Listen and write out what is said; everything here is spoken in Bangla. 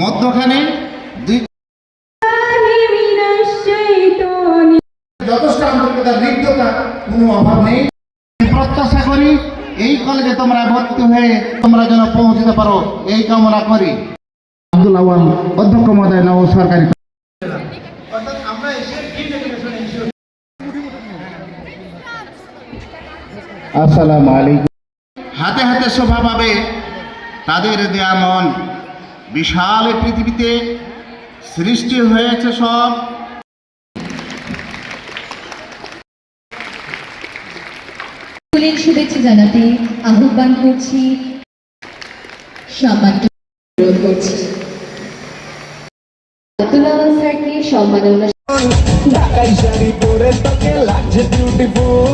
মধ্যখানে প্রত্যাশা করি, এই কলেজে তোমরা ভর্তি হয়ে তোমরা যেন পৌঁছতে পারো, এই কামনা করি। আব্দুল আওয়াল অধ্যক্ষ মহোদয় নব সরকারি আলাইকুম। হাতে হাতে শোভা পাবে তাদের দেয়া মন। বিশাল এই পৃথিবীতে সৃষ্টি হয়েছে সব। শুভেচ্ছা জানাতে আহ্বান করছি। সম্মান অনুরোধ করছি। স্যারকে সম্মাননা ঢাকাই শাড়ি পরে তোকে লাগছে বিউটিফুল